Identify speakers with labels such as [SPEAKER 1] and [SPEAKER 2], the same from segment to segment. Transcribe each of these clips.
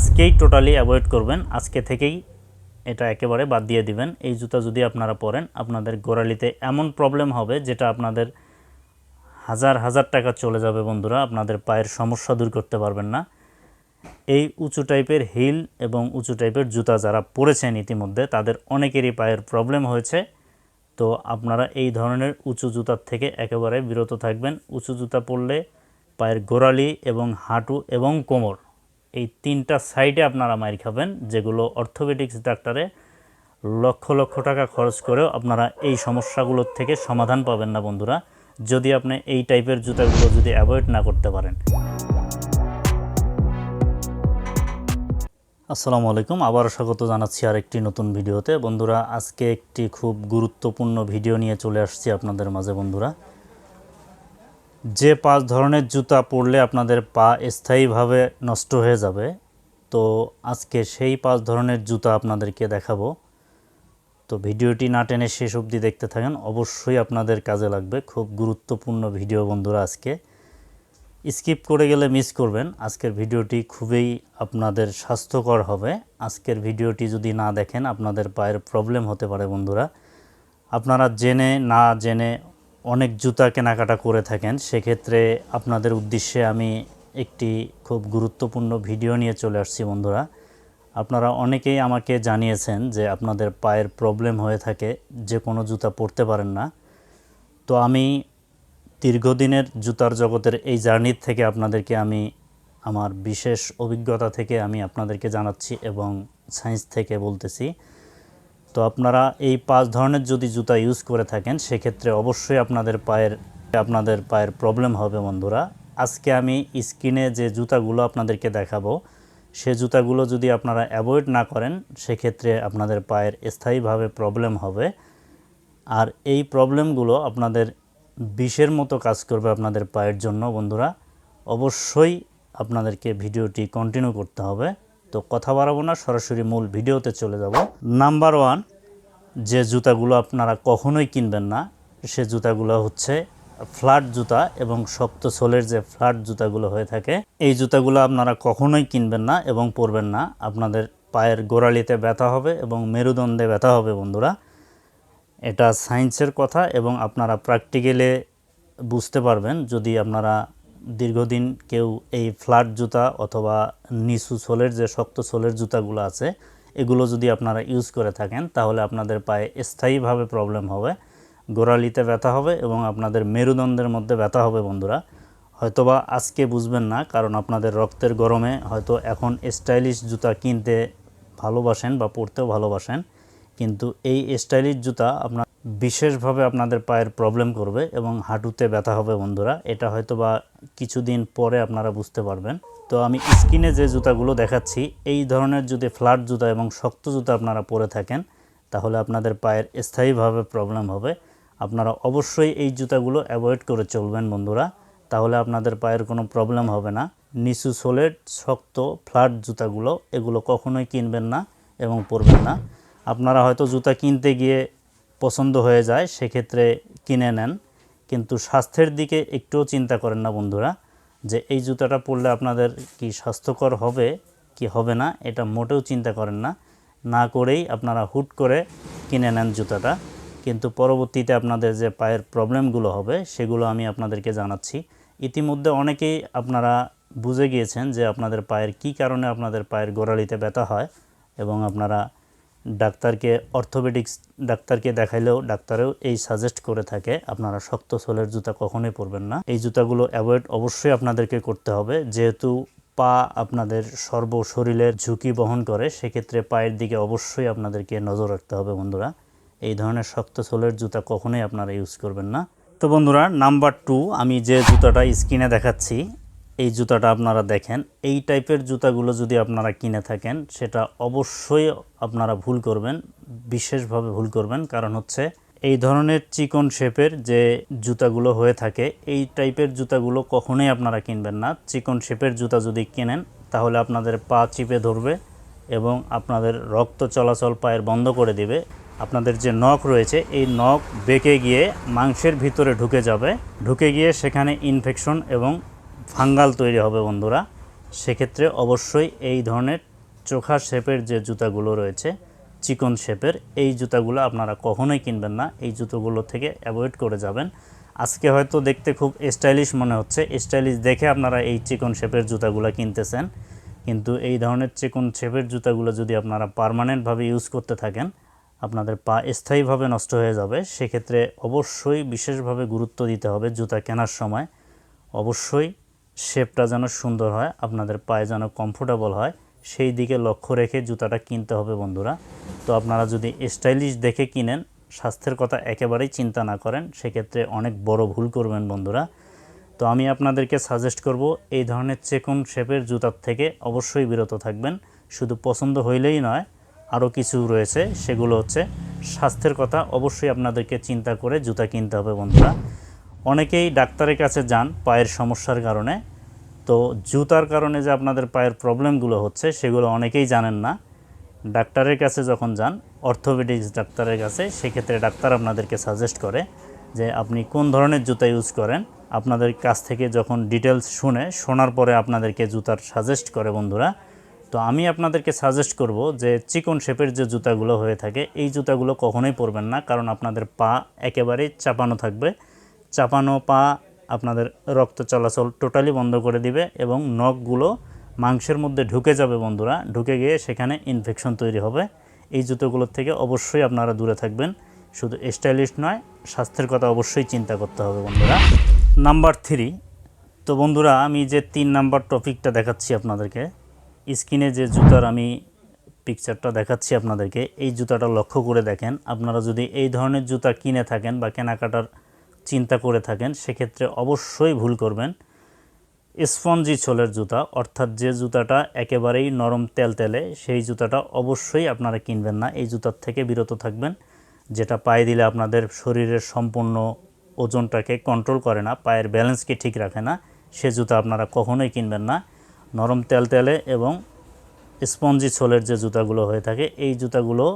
[SPEAKER 1] আজকেই totally avoid করবেন। আজকে থেকেই এটা একেবারে বাদ দিয়ে দিবেন। এই জুতা যদি আপনারা পরেন, আপনাদের গোড়ালিতে এমন প্রবলেম হবে যেটা আপনাদের হাজার হাজার টাকা চলে যাবে বন্ধুরা। আপনাদের পায়ের সমস্যা দূর করতে পারবেন না। এই উঁচু টাইপের হিল এবং উঁচু টাইপের জুতা যারা পরেছেন ইতিমধ্যে, তাদের অনেকেরই পায়ের প্রবলেম হয়েছে। তো আপনারা এই ধরনের উঁচু জুতার থেকে একেবারে বিরত থাকবেন। উঁচু জুতা পরলে পায়ের গোড়ালি এবং হাঁটু এবং কোমর এই তিনটা সাইডে আপনারা মাইর খাবেন, যেগুলো অর্থোপেডিক্স ডাক্তারে লক্ষ লক্ষ টাকা খরচ করেও আপনারা এই সমস্যাগুলোর থেকে সমাধান পাবেন না বন্ধুরা, যদি আপনি এই টাইপের জুতাগুলো যদি অ্যাভয়েড না করতে পারেন। আসসালামু আলাইকুম, আবারও স্বাগত জানাচ্ছি আর একটি নতুন ভিডিওতে। বন্ধুরা, আজকে একটি খুব গুরুত্বপূর্ণ ভিডিও নিয়ে চলে আসছি আপনাদের মাঝে বন্ধুরা। যে পাঁচ ধরনের জুতা পরলে আপনাদের পা স্থায়ীভাবে নষ্ট হয়ে যাবে, তো আজকে সেই পাঁচ ধরনের জুতা আপনাদেরকে দেখাবো। তো ভিডিওটি না টেনে শেষ অবধি দেখতে থাকেন, অবশ্যই আপনাদের কাজে লাগবে। খুব গুরুত্বপূর্ণ ভিডিও বন্ধুরা আজকে। স্কিপ করে গেলে মিস করবেন, আজকের ভিডিওটি খুবই আপনাদের স্বাস্থ্যকর হবে। আজকের ভিডিওটি যদি না দেখেন, আপনাদের পায়ের প্রবলেম হতে পারে বন্ধুরা। আপনারা জেনে না জেনে অনেক জুতা কেনাকাটা করে থাকেন, সেক্ষেত্রে আপনাদের উদ্দেশ্যে আমি একটি খুব গুরুত্বপূর্ণ ভিডিও নিয়ে চলে আসছি বন্ধুরা। আপনারা অনেকেই আমাকে জানিয়েছেন যে আপনাদের পায়ের প্রবলেম হয়ে থাকে, যে কোনো জুতা পরতে পারেন না। তো আমি দীর্ঘদিনের জুতার জগতের এই জার্নির থেকে আপনাদেরকে আমি, আমার বিশেষ অভিজ্ঞতা থেকে আমি আপনাদেরকে জানাচ্ছি এবং সায়েন্স থেকে বলতেছি। তো আপনারা এই পাঁচ ধরনের যদি জুতা ইউজ করে থাকেন, সেক্ষেত্রে অবশ্যই আপনাদের পায়ের আপনাদের পায়ের প্রবলেম হবে বন্ধুরা। আজকে আমি স্কিনে যে জুতাগুলো আপনাদেরকে দেখাবো, সে জুতাগুলো যদি আপনারা অ্যাভয়েড না করেন, সেক্ষেত্রে আপনাদের পায়ের স্থায়ীভাবে প্রবলেম হবে। আর এই প্রবলেমগুলো আপনাদের বিষের মতো কাজ করবে আপনাদের পায়ের জন্য বন্ধুরা। অবশ্যই আপনাদেরকে ভিডিওটি কন্টিনিউ করতে হবে। তো কথা বাড়াবো না, সরাসরি মূল ভিডিওতে চলে যাব। নাম্বার ওয়ান যে জুতাগুলো আপনারা কখনোই কিনবেন না, সে জুতাগুলো হচ্ছে ফ্ল্যাট জুতা এবং শক্ত সোলের যে ফ্ল্যাট জুতাগুলো হয়ে থাকে, এই জুতাগুলো আপনারা কখনোই কিনবেন না এবং পরবেন না। আপনাদের পায়ের গোড়ালিতে ব্যথা হবে এবং মেরুদণ্ডে ব্যথা হবে, বন্ধুরা। এটা সায়েন্সের কথা এবং আপনারা প্র্যাকটিক্যালে বুঝতে পারবেন যদি আপনারা দীর্ঘদিন কেউ এই ফ্ল্যাট জুতা অথবা নিচু সোলের যে শক্ত সোলের জুতাগুলো আছে, এগুলো যদি আপনারা ইউজ করে থাকেন, তাহলে আপনাদের পায়ে স্থায়ীভাবে প্রবলেম হবে, গোড়ালিতে ব্যথা হবে এবং আপনাদের মেরুদণ্ডের মধ্যে ব্যথা হবে বন্ধুরা। হয়তোবা আজকে বুঝবেন না, কারণ আপনাদের রক্তের গরমে হয়তো এখন স্টাইলিশ জুতা কিনতে ভালোবাসেন বা পরতেও ভালোবাসেন, কিন্তু এই স্টাইলিশ জুতা আপনার বিশেষভাবে আপনাদের পায়ের প্রবলেম করবে এবং হাঁটুতে ব্যথা হবে বন্ধুরা। এটা হয়তো বা কিছুদিন পরে আপনারা বুঝতে পারবেন। তো আমি স্কিনে যে জুতাগুলো দেখাচ্ছি, এই ধরনের যদি ফ্ল্যাট জুতা এবং শক্ত জুতা আপনারা পরে থাকেন, তাহলে আপনাদের পায়ের স্থায়ীভাবে প্রবলেম হবে। আপনারা অবশ্যই এই জুতাগুলো অ্যাভয়েড করে চলবেন বন্ধুরা। তাহলে আপনাদের পায়ের কোনো প্রবলেম হবে না। নিচু সোলের শক্ত ফ্ল্যাট জুতাগুলো, এগুলো কখনোই কিনবেন না এবং পরবেন না। আপনারা হয়তো জুতা কিনতে গিয়ে পছন্দ হয়ে যায়, সেক্ষেত্রে কিনে নেন। কিন্তু স্বাস্থ্যের দিকে একটুও চিন্তা করেন না বন্ধুরা, যে এই জুতাটা পরলে আপনাদের কি স্বাস্থ্যকর হবে, কি হবে না, এটা মোটেও চিন্তা করেন না। না করেই আপনারা হুট করে কিনে নেন জুতাটা। কিন্তু পরবর্তীতে আপনাদের যে পায়ের প্রবলেমগুলো হবে, সেগুলো আমি আপনাদেরকে জানাচ্ছি। ইতিমধ্যে অনেকেই আপনারা বুঝে গিয়েছেন যে আপনাদের পায়ের কি কারণে আপনাদের পায়ের গোড়ালিতে ব্যথা হয় এবং আপনারা ডাক্তারকে, অর্থোপেডিক্স ডাক্তারকে দেখাইলেও ডাক্তারেও এই সাজেস্ট করে থাকে, আপনারা শক্ত সোলের জুতা কখনোই পরবেন না। এই জুতাগুলো অ্যাভয়েড অবশ্যই আপনাদেরকে করতে হবে। যেহেতু পা আপনাদের সর্ব শরীরের ঝুঁকি বহন করে, সেক্ষেত্রে পায়ের দিকে অবশ্যই আপনাদেরকে নজর রাখতে হবে বন্ধুরা। এই ধরনের শক্ত সোলের জুতা কখনোই আপনারা ইউজ করবেন না। তো বন্ধুরা নাম্বার টু আমি যে জুতাটা স্ক্রিনে দেখাচ্ছি এই জুতাটা আপনারা দেখেন, এই টাইপের জুতাগুলো যদি আপনারা কিনে থাকেন, সেটা অবশ্যই আপনারা ভুল করবেন, বিশেষভাবে ভুল করবেন। কারণ হচ্ছে, এই ধরনের চিকন শেপের যে জুতাগুলো হয়ে থাকে, এই টাইপের জুতাগুলো কখনোই আপনারা কিনবেন না। চিকন শেপের জুতা যদি কেনেন, তাহলে আপনাদের পা চিপে ধরবে এবং আপনাদের রক্ত চলাচল পায়ের বন্ধ করে দিবে। আপনাদের যে নখ রয়েছে, এই নখ বেঁকে গিয়ে মাংসের ভিতরে ঢুকে যাবে। ঢুকে গিয়ে সেখানে ইনফেকশন এবং ফাঙ্গাল তৈরি হবে বন্ধুরা। সেক্ষেত্রে অবশ্যই এই ধরনের চোখা শেপের যে জুতাগুলো রয়েছে, চিকন শেপের, এই জুতাগুলো আপনারা কখনোই কিনবেন না। এই জুতোগুলো থেকে অ্যাভয়েড করে যাবেন। আজকে হয়তো দেখতে খুব স্টাইলিশ মনে হচ্ছে। স্টাইলিশ দেখে আপনারা এই চিকন শেপের জুতাগুলো কিনতেছেন। কিন্তু এই ধরনের চিকন শেপের জুতাগুলো যদি আপনারা পার্মানেন্টভাবে ইউজ করতে থাকেন, আপনাদের পা স্থায়ীভাবে নষ্ট হয়ে যাবে। সেক্ষেত্রে অবশ্যই বিশেষভাবে গুরুত্ব দিতে হবে জুতা কেনার সময়। অবশ্যই শেপটা যেন সুন্দর হয়, আপনাদের পায়ে যেন কমফোর্টেবল হয়, সেই দিকে লক্ষ্য রেখে জুতাটা কিনতে হবে বন্ধুরা। তো আপনারা যদি স্টাইলিশ দেখে কিনেন, স্বাস্থ্যের কথা একেবারেই চিন্তা না করেন, সেক্ষেত্রে অনেক বড় ভুল করবেন বন্ধুরা। তো আমি আপনাদেরকে সাজেস্ট করব, এই ধরনের চেকন শেপের জুতার থেকে অবশ্যই বিরত থাকবেন। শুধু পছন্দ হইলেই নয়, আরও কিছু রয়েছে, সেগুলো হচ্ছে স্বাস্থ্যের কথা অবশ্যই আপনাদেরকে চিন্তা করে জুতা কিনতে হবে বন্ধুরা। অনেকেই ডাক্তারের কাছে যান পায়ের সমস্যার কারণে তো জুতার কারণে যে আপনাদের পায়ের প্রবলেমগুলো হচ্ছে, সেগুলো অনেকেই জানেন না। ডাক্তারের কাছে যখন যান, অর্থোপেডিক্স ডাক্তারের কাছে, সেক্ষেত্রে ডাক্তার আপনাদেরকে সাজেস্ট করে যে আপনি কোন ধরনের জুতা ইউজ করেন। আপনাদের কাছ থেকে যখন ডিটেলস শুনে, শোনার পরে আপনাদেরকে জুতার সাজেস্ট করে বন্ধুরা। তো আমি আপনাদেরকে সাজেস্ট করব যে চিকন শেপের যে জুতাগুলো হয়ে থাকে, এই জুতাগুলো কখনোই পরবেন না, কারণ আপনাদের পা একেবারেই চাপানো থাকবে। চাপানো পা আপনাদের রক্ত চলাচল টোটালি বন্ধ করে দিবে এবং নখগুলো মাংসের মধ্যে ঢুকে যাবে বন্ধুরা। ঢুকে গিয়ে সেখানে ইনফেকশন তৈরি হবে। এই জুতোগুলোর থেকে অবশ্যই আপনারা দূরে থাকবেন। শুধু স্টাইলিশ নয়, স্বাস্থ্যের কথা অবশ্যই চিন্তা করতে হবে বন্ধুরা। নাম্বার থ্রি তো বন্ধুরা, আমি যে তিন নাম্বার টপিকটা দেখাচ্ছি আপনাদেরকে স্ক্রিনে যে জুতার আমি পিকচারটা দেখাচ্ছি আপনাদেরকে, এই জুতাটা লক্ষ্য করে দেখেন, আপনারা যদি এই ধরনের জুতা কিনে থাকেন বা কেনাকাটার চিন্তা করে থাকেন, সেক্ষেত্রে অবশ্যই ভুল করবেন। স্পঞ্জি ছোলের জুতা, অর্থাৎ যে জুতাটা একেবারেই নরম তেলতেলে সেই জুতাটা অবশ্যই আপনারা কিনবেন না। এই জুতার থেকে বিরত থাকবেন, যেটা পায়ে দিলে আপনাদের শরীরের সম্পূর্ণ ওজনটাকে কন্ট্রোল করে না, পায়ের ব্যালেন্সকে ঠিক রাখে না, সে জুতা আপনারা কখনোই কিনবেন না। নরম তেলতেলে এবং স্পঞ্জি ছোলের যে জুতাগুলো হয়ে থাকে, এই জুতাগুলো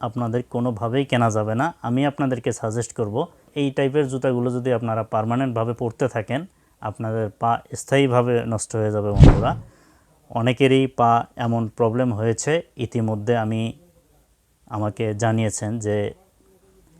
[SPEAKER 1] আপনাদের কোনোভাবেই কেনা যাবে না। আমি আপনাদেরকে সাজেস্ট করব এই টাইপের জুতাগুলো যদি আপনারা পার্মানেন্টভাবে পরতে থাকেন, আপনাদের পা স্থায়ীভাবে নষ্ট হয়ে যাবে বন্ধুরা। অনেকেরই পা এমন প্রবলেম হয়েছে। ইতিমধ্যে আমি আমাকে জানিয়েছেন যে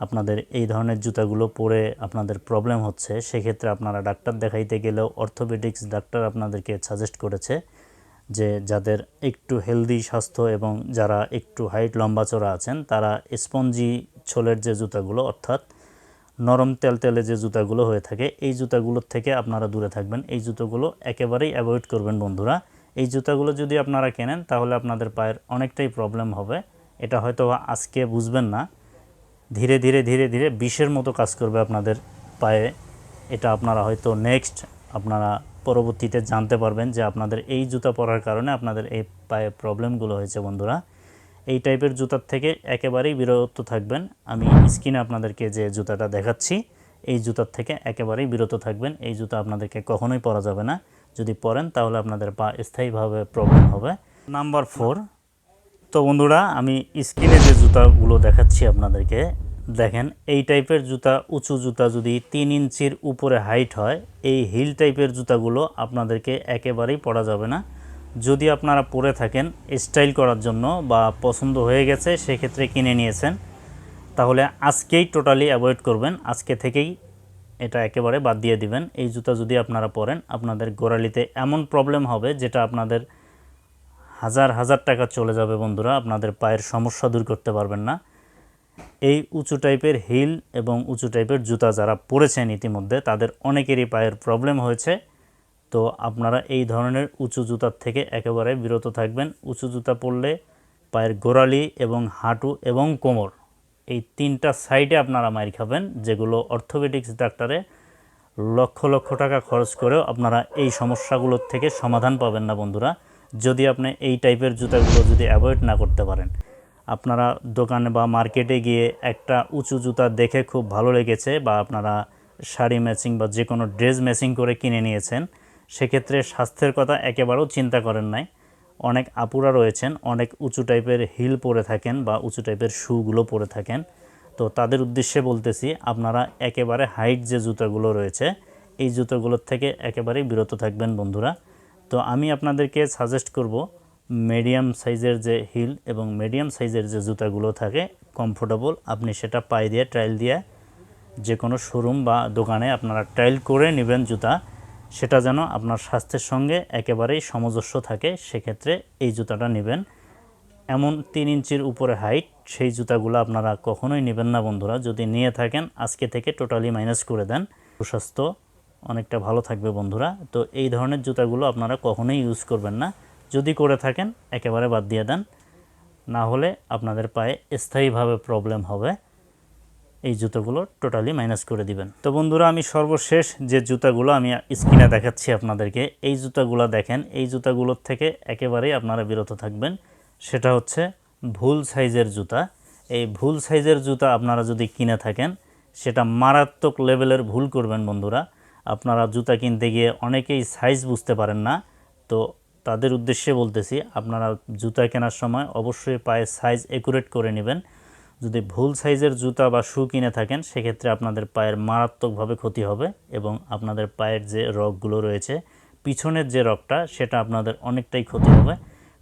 [SPEAKER 1] আপনাদের এই ধরনের জুতাগুলো পরে আপনাদের প্রবলেম হচ্ছে। সেক্ষেত্রে আপনারা ডাক্তার দেখাইতে গেলেও অর্থোপেডিক্স ডাক্তার আপনাদেরকে সাজেস্ট করেছে যে যাদের একটু হেলদি স্বাস্থ্য এবং যারা একটু হাইট লম্বা চড়া আছেন, তারা স্পঞ্জি ছোলের যে জুতাগুলো, অর্থাৎ নরম তেল তেলে যে জুতাগুলো হয়ে থাকে, এই জুতাগুলোর থেকে আপনারা দূরে থাকবেন। এই জুতোগুলো একেবারেই অ্যাভয়েড করবেন বন্ধুরা। এই জুতাগুলো যদি আপনারা কেনেন, তাহলে আপনাদের পায়ের অনেকটাই প্রবলেম হবে। এটা হয়তো আজকে বুঝবেন না। ধীরে ধীরে ধীরে ধীরে বিষের মতো কাজ করবে আপনাদের পায়ে। এটা আপনারা হয়তো নেক্সট আপনারা পরবর্তীতে জানতে পারবেন যে আপনাদের এই জুতা পরার কারণে আপনাদের এই পায়ে প্রবলেমগুলো হয়েছে বন্ধুরা। এই টাইপের জুতার থেকে একেবারেই বিরত থাকবেন। আমি স্ক্রিনে আপনাদেরকে যে জুতাটা দেখাচ্ছি, এই জুতার থেকে একেবারেই বিরত থাকবেন। এই জুতা আপনাদেরকে কখনোই পরা যাবে না। যদি পরেন, তাহলে আপনাদের পা স্থায়ীভাবে প্রবলেম হবে। নাম্বার ফোর তো বন্ধুরা, আমি স্ক্রিনে যে জুতাগুলো দেখাচ্ছি আপনাদেরকে, দেখেন, এই টাইপের জুতা, উঁচু জুতা যদি তিন ইঞ্চির উপরে হাইট হয়, এই হিল টাইপের জুতাগুলো আপনাদেরকে একেবারেই পরা যাবে না। যদি আপনারা পরে থাকেন স্টাইল করার জন্য বা পছন্দ হয়ে গেছে, সেক্ষেত্রে কিনে নিয়েছেন, তাহলে আজকেই টোটালি অ্যাভয়েড করবেন। আজকে থেকেই এটা একেবারে বাদ দিয়ে দিবেন। এই জুতা যদি আপনারা পরেন, আপনাদের গোড়ালিতে এমন প্রবলেম হবে যেটা আপনাদের হাজার হাজার টাকা চলে যাবে বন্ধুরা, আপনাদের পায়ের সমস্যা দূর করতে পারবেন না। এই উঁচু টাইপের হিল এবং উঁচু টাইপের জুতা যারা পরেছেন ইতিমধ্যে, তাদের অনেকেরই পায়ের প্রবলেম হয়েছে। তো আপনারা এই ধরনের উঁচু জুতার থেকে একেবারে বিরত থাকবেন। উঁচু জুতা পরলে পায়ের গোড়ালি এবং হাঁটু এবং কোমর, এই তিনটা সাইডে আপনারা মাইর খাবেন, যেগুলো অর্থোপেডিক্স ডাক্তারে লক্ষ লক্ষ টাকা খরচ করেও আপনারা এই সমস্যাগুলোর থেকে সমাধান পাবেন না বন্ধুরা, যদি আপনি এই টাইপের জুতাগুলো যদি অ্যাভয়েড না করতে পারেন। আপনারা দোকানে বা মার্কেটে গিয়ে একটা উঁচু জুতা দেখে খুব ভালো লেগেছে বা আপনারা শাড়ি ম্যাচিং বা যে কোনো ড্রেস ম্যাচিং করে কিনে নিয়েছেন সেক্ষেত্রে স্বাস্থ্যের কথা একেবারেও চিন্তা করেন নাই। অনেক আপুরা রয়েছেন, অনেক উঁচু টাইপের হিল পরে থাকেন বা উঁচু টাইপের শুগুলো পরে থাকেন। তো তাদের উদ্দেশ্যে বলতেছি, আপনারা একেবারে হাইট যে জুতাগুলো রয়েছে, এই জুতোগুলোর থেকে একেবারেই বিরত থাকবেন বন্ধুরা। তো আমি আপনাদেরকে সাজেস্ট করব মিডিয়াম সাইজের যে হিল এবং মিডিয়াম সাইজের যে জুতাগুলো থাকে কমফোর্টেবল আপনি সেটা পায়ে দিয়ে ট্রায়াল দিয়ে যে কোনো শোরুম বা দোকানে আপনারা ট্রায়াল করে নেবেন জুতা। সেটা যেন আপনার স্বাস্থ্যের সঙ্গে একেবারেই সামঞ্জস্য থাকে, সেক্ষেত্রে এই জুতাটা নেবেন। এমন তিন ইঞ্চির উপরে হাইট সেই জুতাগুলো আপনারা কখনোই নেবেন না বন্ধুরা। যদি নিয়ে থাকেন, আজকে থেকে টোটালি মাইনাস করে দেন। সুস্বাস্থ্য অনেকটা ভালো থাকবে বন্ধুরা। তো এই ধরনের জুতাগুলো আপনারা কখনোই ইউজ করবেন না। যদি করে থাকেন, একেবারে বাদ দিয়ে দেন। না হলে আপনাদের পায়ে স্থায়ীভাবে প্রবলেম হবে। এই জুতোগুলো টোটালি মাইনাস করে দিবেন। তো বন্ধুরা, আমি সর্বশেষ যে জুতাগুলো আমি স্ক্রিনে দেখাচ্ছি আপনাদেরকে, এই জুতাগুলো দেখেন, এই জুতাগুলোর থেকে একেবারেই আপনারা বিরত থাকবেন। সেটা হচ্ছে ভুল সাইজের জুতা। এই ভুল সাইজের জুতা আপনারা যদি কিনে থাকেন, সেটা মারাত্মক লেভেলের ভুল করবেন বন্ধুরা। আপনারা জুতা কিনতে গিয়ে অনেকেই সাইজ বুঝতে পারেন না। তো তাদের উদ্দেশ্যে বলতেছি, আপনারা জুতা কেনার সময় অবশ্যই পায়ে সাইজ একুরেট করে নেবেন। যদি ভুল সাইজের জুতা বা শু কিনে থাকেন, সেক্ষেত্রে আপনাদের পায়ের মারাত্মকভাবে ক্ষতি হবে এবং আপনাদের পায়ের যে রগগুলো রয়েছে, পিছনের যে রগটা, সেটা আপনাদের অনেকটাই ক্ষতি হবে।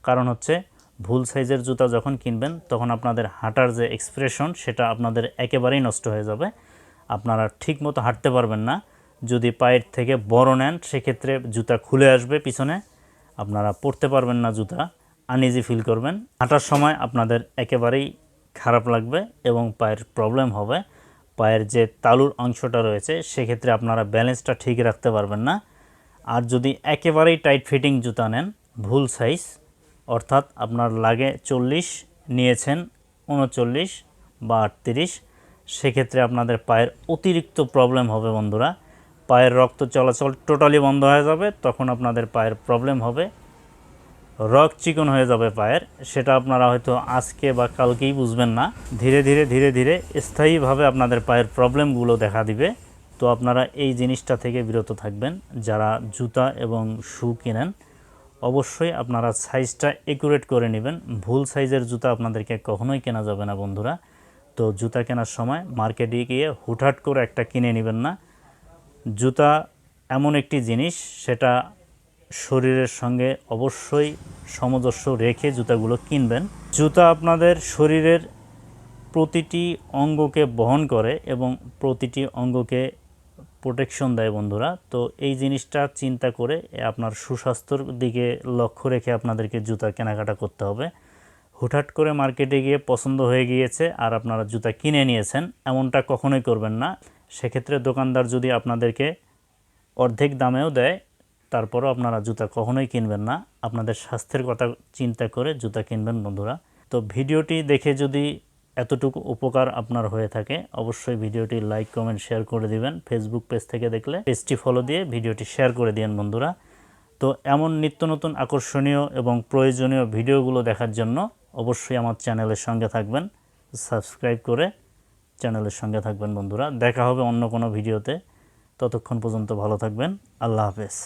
[SPEAKER 1] কারণ হচ্ছে, ভুল সাইজের জুতা যখন কিনবেন, তখন আপনাদের হাঁটার যে এক্সপ্রেশন সেটা আপনাদের একেবারেই নষ্ট হয়ে যাবে। আপনারা ঠিক মতো হাঁটতে পারবেন না। যদি পায়ের থেকে বড় নেন, সেক্ষেত্রে জুতা খুলে আসবে পিছনে। আপনারা পরতে পারবেন না জুতা। আনইজি ফিল করবেন। হাঁটার সময় আপনাদের একেবারেই খারাপ লাগবে এবং পায়ের প্রবলেম হবে। পায়ের যে তালুর অংশটা রয়েছে, সেক্ষেত্রে আপনারা ব্যালেন্সটা ঠিক রাখতে পারবেন না। আর যদি একেবারেই টাইট ফিটিং জুতা নেন, ভুল সাইজ অর্থাৎ আপনার লাগে চল্লিশ, নিয়েছেন উনচল্লিশ বা আটত্রিশ, সেক্ষেত্রে আপনাদের পায়ের অতিরিক্ত প্রবলেম হবে বন্ধুরা। পায়ের রক্ত চলাচল টোটালি বন্ধ হয়ে যাবে, তখন আপনাদের পায়ের প্রবলেম হবে। রক চিকন হয়ে যাবে পায়ের। সেটা আপনারা হয়তো আজকে বা কালকেই বুঝবেন না। ধীরে ধীরে ধীরে ধীরে স্থায়ীভাবে আপনাদের পায়ের প্রবলেমগুলো দেখা দিবে। তো আপনারা এই জিনিসটা থেকে বিরত থাকবেন। যারা জুতা এবং শু কিনেন, অবশ্যই আপনারা সাইজটা একুরেট করে নেবেন। ভুল সাইজের জুতা আপনাদেরকে কখনোই কেনা যাবে না, বন্ধুরা। তো জুতা কেনার সময় মার্কেটে গিয়ে হুটহাট করে একটা কিনে নেবেন না। জুতা এমন একটি জিনিস, সেটা শরীরের সঙ্গে অবশ্যই সামঞ্জস্য রেখে জুতাগুলো কিনবেন। জুতা আপনাদের শরীরের প্রতিটি অঙ্গকে বহন করে এবং প্রতিটি অঙ্গকে প্রোটেকশন দেয় বন্ধুরা। তো এই জিনিসটা চিন্তা করে আপনার সুস্বাস্থ্যর দিকে লক্ষ্য রেখে আপনাদেরকে জুতা কেনাকাটা করতে হবে। হুটহাট করে মার্কেটে গিয়ে পছন্দ হয়ে গিয়েছে আর আপনারা জুতা কিনে নিয়েছেন, এমনটা কখনোই করবেন না। সেক্ষেত্রে দোকানদার যদি আপনাদেরকে অর্ধেক দামেও দেয় তারপরও আপনারা জুতা কখনোই কিনবেন না। আপনাদের স্বাস্থ্যের কথা চিন্তা করে জুতা কিনবেন বন্ধুরা। তো ভিডিওটি দেখে যদি এতটুকু উপকার আপনার হয়ে থাকে, অবশ্যই ভিডিওটি লাইক, কমেন্ট, শেয়ার করে দিবেন। ফেসবুক পেজ থেকে দেখলে পেজটি ফলো দিয়ে ভিডিওটি শেয়ার করে দিন বন্ধুরা। তো এমন নিত্য নতুন আকর্ষণীয় এবং প্রয়োজনীয় ভিডিওগুলো দেখার জন্য অবশ্যই আমার চ্যানেলের সঙ্গে থাকবেন। সাবস্ক্রাইব করে চ্যানেলের সঙ্গে থাকবেন বন্ধুরা। দেখা হবে অন্য কোনো ভিডিওতে। ততক্ষণ পর্যন্ত ভালো থাকবেন। আল্লাহ হাফেজ।